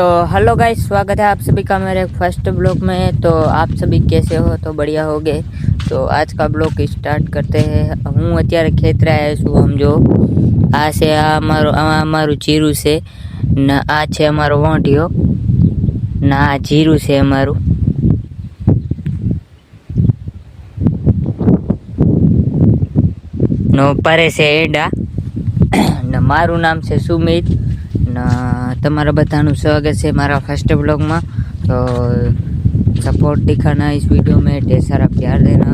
Hello guys स्वागत है आप सभी का मेरे फर्स्ट ब्लॉग में तो आप सभी कैसे हो तो बढ़िया हो गए तो आज का ब्लॉग स्टार्ट करते हैं હું અત્યારે ખેતરે આવ્યો છું સમજો આ છે આ અમારું આ અમારું જીરું છે ને આ છે અમારો વાંઢિયો ને આ જીરું છે અમારું નો પરે છે એડા ને મારું નામ છે સુમિત ને તમારા બધાનું સ્વાગત છે મારા फर्स्ट ब्लॉग में तो सपोर्ट दिखाना इस वीडियो में ढेर सारा प्यार देना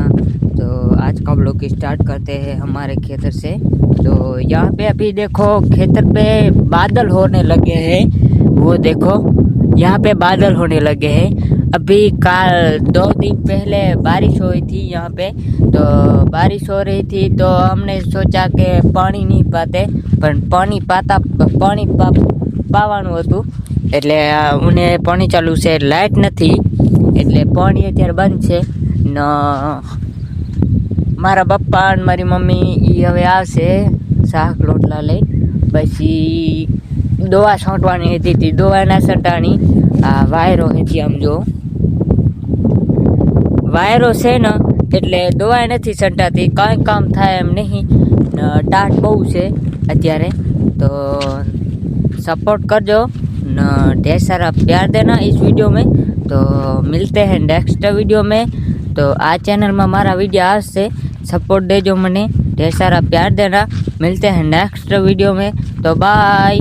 तो आज का ब्लॉग स्टार्ट करते हैं हमारे खेतर से तो यहाँ पे अभी देखो खेतर पे बादल होने लगे हैं वो देखो यहाँ पे बादल होने लगे हैं अभी काल दो दिन पहले बारिश हुई थी यहाँ पे तो बारिश हो रही थी तो हमने सोचा कि पानी नहीं पाते પણ પાણી પાતા પાણી પા- પાવાનું હતું. એટલે મને પાણી ચાલુ છે લાઇટ નથી. એટલે પાણી અત્યારે બંધ છે. ને, મારા પપ્પા અને મારી મમ્મી એ હવે આવશે શાક રોટલા લઈ. પછી દવા છાંટવાની હતી તે, દવા ના છંટાણી આ વાયરો હતી આમ જો. વાયરો છે ને, એટલે દવા નથી છંટાતી, કાંઈ કામ થાય એમ નહીં. ટાટ બહુ છે અત્યારે. तो सपोर्ट कर जो न ढेर सारा प्यार देना इस वीडियो में तो मिलते हैं नेक्स्ट वीडियो में तो आ चैनल में हमारा वीडियो आज से सपोर्ट दे जो मने ढेर सारा प्यार देना मिलते हैं नेक्स्ट वीडियो में तो बाय